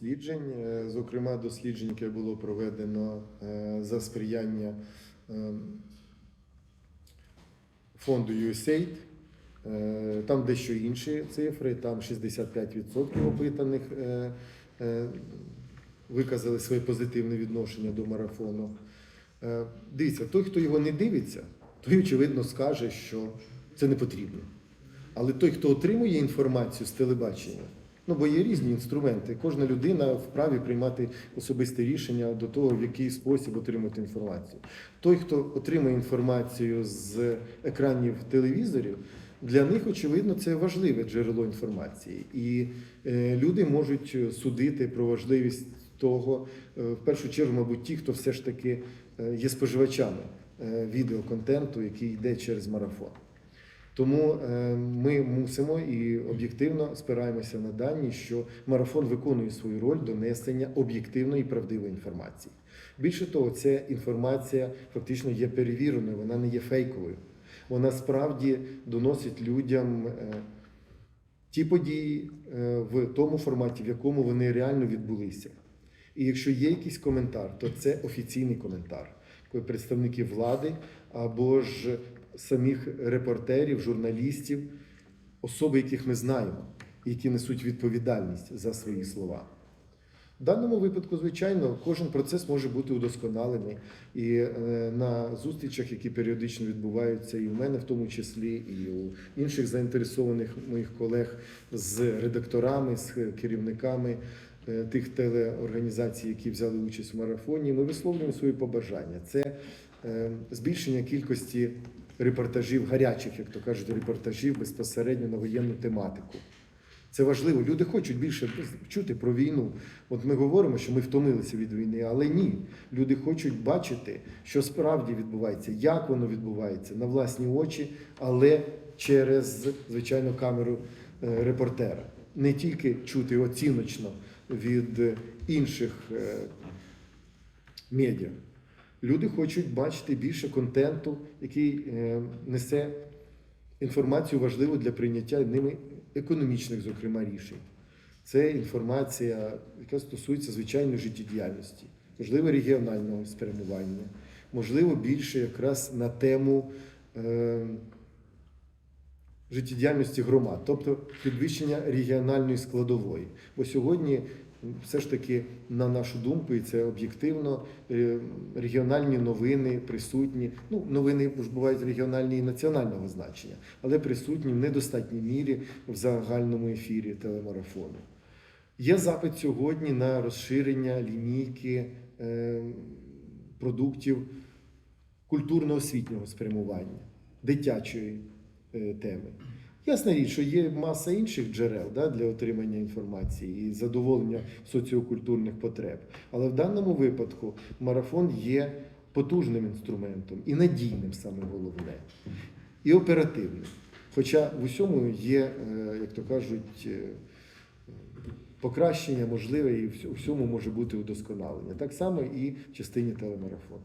досліджень. Е, Зокрема, дослідження, яке було проведено е, за сприяння е, фонду USAID. Там дещо інші цифри, там 65% опитаних виказали своє позитивне відношення до марафону. Дивіться, той, хто його не дивиться, той, очевидно, скаже, що це не потрібно. Але той, хто отримує інформацію з телебачення, ну бо є різні інструменти. Кожна людина вправі приймати особисте рішення до того, в який спосіб отримати інформацію. Той, хто отримує інформацію з екранів телевізорів, для них, очевидно, це важливе джерело інформації. І е, люди можуть судити про важливість того, е, в першу чергу, мабуть, ті, хто все ж таки е, є споживачами відеоконтенту, який йде через марафон. Тому е, ми мусимо і об'єктивно спираємося на дані, що марафон виконує свою роль донесення об'єктивної і правдивої інформації. Більше того, ця інформація фактично є перевіреною, вона не є фейковою. Вона справді доносить людям е, ті події е, в тому форматі, в якому вони реально відбулися. І якщо є якийсь коментар, то це офіційний коментар, коли представники влади або ж самих репортерів, журналістів, особи, яких ми знаємо, які несуть відповідальність за свої слова. В даному випадку, звичайно, кожен процес може бути удосконалений. І е, на зустрічах, які періодично відбуваються, і у мене в тому числі, і у інших заінтересованих моїх колег з редакторами, з керівниками е, тих телеорганізацій, які взяли участь у марафоні, ми висловлюємо свої побажання. Це е, збільшення кількості репортажів, гарячих, як то кажуть, репортажів безпосередньо на воєнну тематику. Це важливо. Люди хочуть більше чути про війну. От ми говоримо, що ми втомилися від війни, але ні. Люди хочуть бачити, що справді відбувається, як воно відбувається на власні очі, але через, звичайно, камеру е, репортера. Не тільки чути оціночно від інших е, медіа. Люди хочуть бачити більше контенту, який е, несе інформацію важливу для прийняття ними економічних, зокрема, рішень. Це інформація, яка стосується звичайної життєдіяльності, можливо, регіонального спрямування, можливо, більше якраз на тему е, життєдіяльності громад, тобто підвищення регіональної складової. Бо сьогодні все ж таки, на нашу думку, і це об'єктивно, е, регіональні новини присутні. Ну, новини ж бувають регіональні і національного значення, але присутні в недостатній мірі в загальному ефірі телемарафону. Є запит сьогодні на розширення лінійки е, продуктів культурно-освітнього спрямування, дитячої е, теми. Ясна річ, що є маса інших джерел да, для отримання інформації і задоволення соціокультурних потреб. Але в даному випадку марафон є потужним інструментом і надійним саме головне, і оперативним. Хоча в усьому є, е, як то кажуть, е, покращення можливе і в всьому може бути удосконалення. Так само і в частині телемарафону.